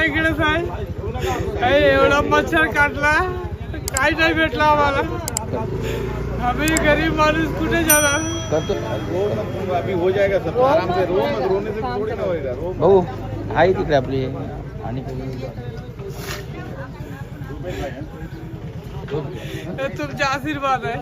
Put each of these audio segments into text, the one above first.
नाही इकडे साहेब. काही एवढा मच्छर काटला काही नाही भेटला आम्हाला. आम्ही गरीब माणूस कुठे जाणार? अभी हो जाएगा सब आराम से रो मत रोने से थोड़ी ना होएगा रो भाऊ आहे तिकडे आपली. आणि हे तुमचे आशीर्वाद आहे.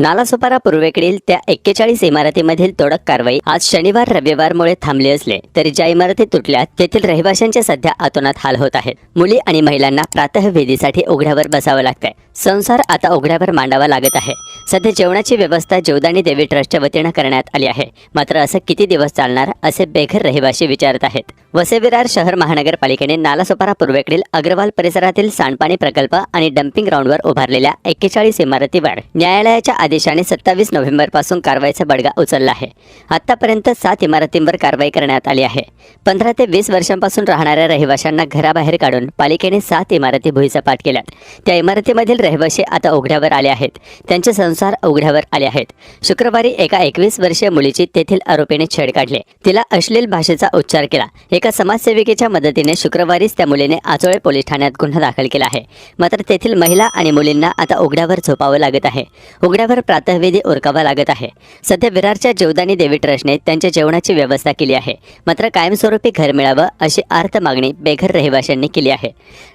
नालासोपारा पूर्वेकडील त्या एक्केचाळीस इमारतीमधील तोडक कारवाई आज शनिवार रविवारमुळे थांबली असले तरी ज्या इमारती तुटल्या तेथील रहिवाशांचे सध्या आतोनात हाल होत आहेत. मुली आणि महिलांना प्रातःवेदीसाठी उघड्यावर बसावं लागतंय. संसार आता उघड्यावर मांडावा लागत आहे. सध्या जेवणाची व्यवस्था जेवदानी देवी ट्रस्टच्या वतीनं करण्यात आली आहे. मात्र असं किती दिवस चालणार असे बेघर रहिवाशी विचारत आहेत. वसेविरार शहर महानगरपालिकेने नालासोपारा पूर्वेकडील अग्रवाल परिसरातील सांडपाणी प्रकल्प आणि डम्पिंग ग्राउंडवर उभारलेल्या एक्केचाळीस इमारतीवर न्यायालयाच्या न्यायाधीशाने सत्तावीस नोव्हेंबरपासून कारवाईचा बडगा उचलला आहे. आतापर्यंत सात इमारतींवर कारवाई करण्यात आली आहे. पंधरा ते वीस वर्षांपासून राहणाऱ्या रहिवाशांना घराबाहेर काढून पालिकेने सात इमारती भुईसपाट केल्यात. त्या इमारतीमधील रहिवाशी आता उघड्यावर आले आहेत. त्यांचे संसार उघड्यावर आले आहेत. शुक्रवारी एका एकवीस वर्षीय मुलीची तेथील आरोपीने छेड काढले. तिला अश्लील भाषेचा उच्चार केला. एका समाजसेविकेच्या मदतीने शुक्रवारीच त्या मुलीने आचोळे पोलीस ठाण्यात गुन्हा दाखल केला आहे. मात्र तेथील महिला आणि मुलींना आता उघड्यावर झोपावं लागत आहे. उघड्यावर प्रातःवेदी उरकावा लागत आहे. सध्या विरारच्या जेवदानी देवी ट्रस्टने त्यांच्या जेवणाची व्यवस्था केली आहे. मात्र कायमस्वरूपी घर मिळावं अशी आर्थ मागणी बेघर रहिवाशांनी केली आहे.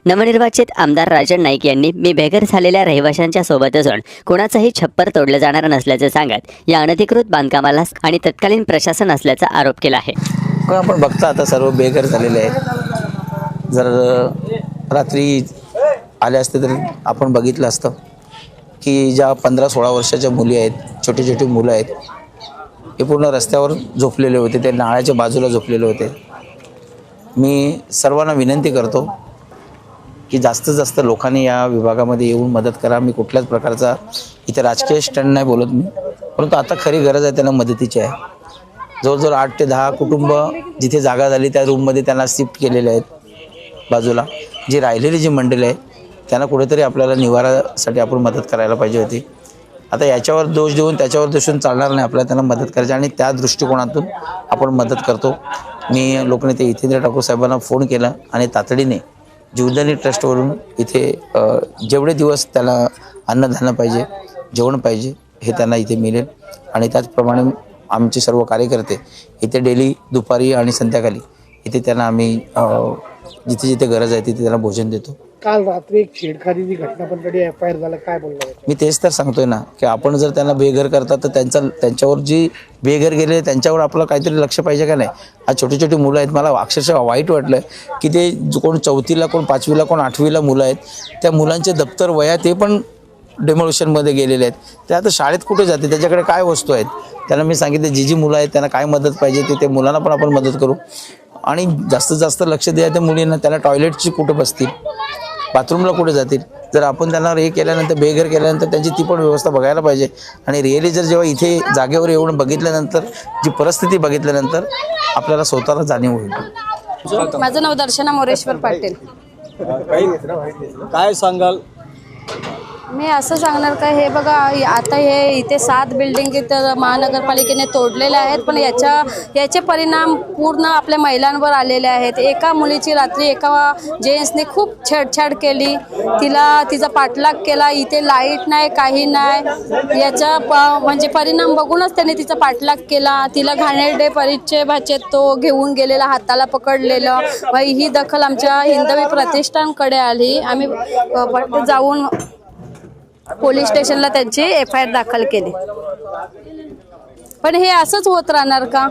नवनिर्वाचित आमदार राजन नाईक यांनी मी बेघर झालेल्या रहिवाशांच्या सोबत असून कोणाचंही छप्पर तोडलं जाणार नसल्याचं सांगत या अनधिकृत बांधकामाला आणि तत्कालीन प्रशासन असल्याचा आरोप केला आहे. आपण बघता आता सर्व बेघर झालेले आहेत. जर रात्री आले असते तर आपण बघितलं असतं. की ज्या पंधरा सोळा वर्षाच्या मुली आहेत छोटे छोटे मुलं आहेत हे पूर्ण रस्त्यावर झोपलेले होते ते नाळ्याच्या बाजूला झोपलेले होते. मी सर्वांना विनंती करतो की जास्तीत जास्त लोकांनी या विभागामध्ये येऊन मदत करा. मी कुठल्याच प्रकारचा इथे राजकीय स्टंट नाही बोलत मी परंतु आता खरी गरज आहे त्यांना मदतीची आहे. जवळजवळ आठ ते दहा कुटुंब जिथे जागा झाली त्या रूममध्ये त्यांना शिफ्ट केलेले आहेत बाजूला. जी राहिलेली जी मंडळी आहे त्यांना कुठेतरी आपल्याला निवारासाठी आपण मदत करायला पाहिजे होती. आता याच्यावर दोष देऊन त्याच्यावर दोषून चालणार नाही आपल्याला त्यांना मदत करायची आणि त्या दृष्टिकोनातून आपण मदत करतो. मी लोकनेते हितेंद्र ठाकूर साहेबांना फोन केला आणि तातडीने जीवदानी ट्रस्टवरून इथे जेवढे दिवस त्याला अन्नधान्य पाहिजे जेवण पाहिजे हे त्यांना इथे मिळेल. आणि त्याचप्रमाणे आमचे सर्व कार्यकर्ते इथे डेली दुपारी आणि संध्याकाळी इथे त्यांना आम्ही जिथे जिथे गरज आहे तिथे त्यांना भोजन देतो. काल रात्री एक छेडखानीची घटना पण कधी एफ आय आर झाला काय बोलणार मी तेच तर सांगतोय ना की आपण जर त्यांना बेघर करता तर त्यांचा त्यांच्यावर जी बेघर गेले त्यांच्यावर आपलं काहीतरी लक्ष पाहिजे का नाही? आज छोटी छोटी मुलं आहेत मला अक्षरशः वाईट वाटलं की ते जो कोण चौथीला कोण पाचवीला कोण आठवीला मुलं आहेत त्या मुलांचे दप्तर वया ते पण डेमोलिशनमध्ये गेलेले आहेत. ते आता शाळेत कुठे जाते त्याच्याकडे काय वस्तू आहेत? त्यांना मी सांगितलं जी जी मुलं आहेत त्यांना काय मदत पाहिजे ते ते मुलांना पण आपण मदत करू. आणि जास्तीत जास्त लक्ष द्या त्या मुलींना त्याला टॉयलेटची कुठं बसतील? बाथरूमला कुठे जातील? जर आपण त्यांना हे केल्यानंतर बेघर केल्यानंतर त्यांची ती पण व्यवस्था बघायला पाहिजे. आणि रिअली जर जेव्हा इथे जागेवर येऊन बघितल्यानंतर जी परिस्थिती बघितल्यानंतर आपल्याला स्वतःला जाणीव होईल. माझं नाव दर्शना मोरेश्वर पाटील. काय सांगाल? मी असं सांगणार का हे बघा आता हे इथे सात बिल्डिंग तर महानगरपालिकेने तोडलेल्या आहेत पण याच्या याचे परिणाम पूर्ण आपल्या महिलांवर आलेले आहेत. एका मुलीची रात्री एका जेंट्सने खूप छेडछाड केली. तिला तिचा पाठलाग केला. इथे लाइट नाही काही नाही. याचा प म्हणजे परिणाम बघूनच त्याने तिचा पाठलाग केला. तिला घाणेरडे परिचय भाषेत तो घेऊन गेलेला हाताला पकडलेलं. व ही दखल आमच्या हिंदवी प्रतिष्ठानकडे आली. आम्ही जाऊन पोलीस स्टेशनला त्यांची एफ आय आर दाखल केली. पण हे असंच होत राहणार का?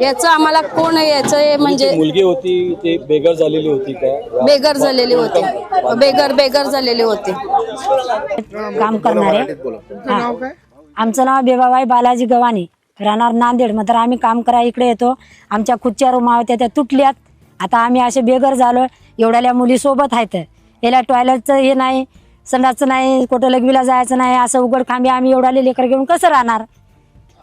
याचं आम्हाला कोण याचं म्हणजे मुलगी होती ते बेघर झालेली होती का? बेघर झालेली होती. बेघर बेघर झालेली होती. काम करणारे. हा. आमचं नाव बेबाबाई बालाजी गव्हाणे. राहणार नांदेड. मग तर आम्ही काम करा इकडे येतो. आमच्या खुर्च्या रूम होत्या त्या तुटल्यात. आता आम्ही असे बेघर झालो. एवढ्याल्या मुली सोबत आहेत. याला टॉयलेटचं हे नाही. संडासचं नाही कुठं लघवीला जायचं नाही असं उघड खांबे आम्ही एवढाले लेकर घेऊन कसं राहणार?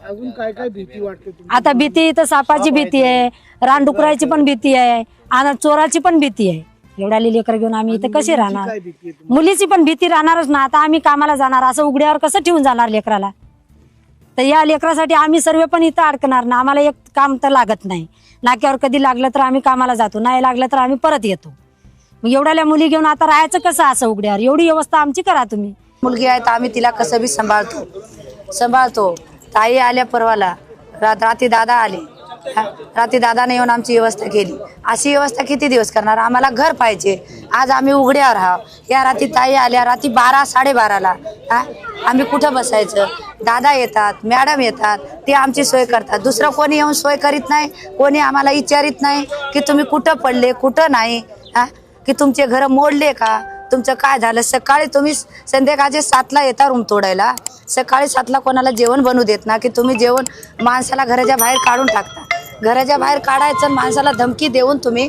अजून काय काय भीती वाटते तुम्हाला? आता भीती तर सापाची भीती आहे रानडुकराची पण भीती आहे आणि चोराची पण भीती आहे. एवढ्याले लेकर घेऊन आम्ही इथं कसे राहणार? काय भीती आहे मुलीची पण भीती राहणारच ना. आता आम्ही कामाला जाणार असं उघड्यावर कसं ठेवून जाणार लेकराला? तर या लेकरासाठी आम्ही सर्व पण इथं अडकणार ना. आम्हाला एक काम तर लागत नाही. नाक्यावर कधी लागलं तर आम्ही कामाला जातो नाही लागलं तर आम्ही परत येतो. मग एवढ्याल्या मुली घेऊन आता राहायचं कसं असं उघड्यावर? एवढी व्यवस्था आमची करा तुम्ही. मुलगी आहे तर आम्ही तिला कसं बी सांभाळतो. सांभाळतो. ताई आल्या परवाला. रात रात्री दादा आले. रात्री दादाने येऊन आमची व्यवस्था केली. अशी व्यवस्था किती दिवस करणार? आम्हाला घर पाहिजे. आज आम्ही उघड्यावर आहोत. या रात्री ताई आल्या रात्री बारा साडेबाराला. हा? आम्ही कुठं बसायचं? दादा येतात मॅडम येतात ते आमची सोय करतात. दुसरं कोणी येऊन सोय करीत नाही? कोणी आम्हाला विचारित नाही की तुम्ही कुठं पडले कुठं नाही? हा? की तुमचे घरं मोडले का? तुमचं काय झालं? सकाळी तुम्ही संध्याकाळचे सातला येता रूम तोडायला. सकाळी सातला कोणाला जेवण बनवू देत ना की तुम्ही जेवण माणसाला घराच्या बाहेर काढून टाकता. घराच्या बाहेर काढायचं माणसाला धमकी देऊन तुम्ही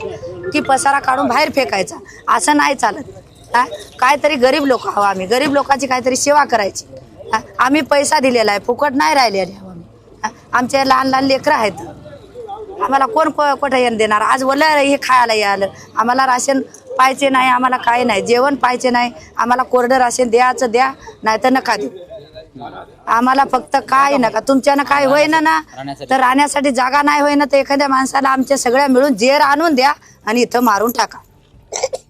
की पसारा काढून बाहेर फेकायचा. असं नाही चालत. हा? काहीतरी गरीब लोक हवं आम्ही. गरीब लोकांची काहीतरी सेवा करायची. आम्ही पैसा दिलेला आहे. फुकट नाही राहिलेले आम्ही. आमचे लहान लहान लेकरं आहेत. आम्हाला कोण को- कुठं येणं देणार? आज वल हे खायला यायला. आम्हाला राशन पाहिजे नाही आम्हाला काही नाही. जेवण पाहिजे नाही आम्हाला कोरडं राशन द्यायचं द्या नाही तर नका देऊ. आम्हाला फक्त काय नका. तुमच्यानं काय होईना ना तर राहण्यासाठी जागा नाही होईना तर एखाद्या माणसाला आमच्या सगळ्या मिळून जेर आणून द्या आणि इथं मारून टाका.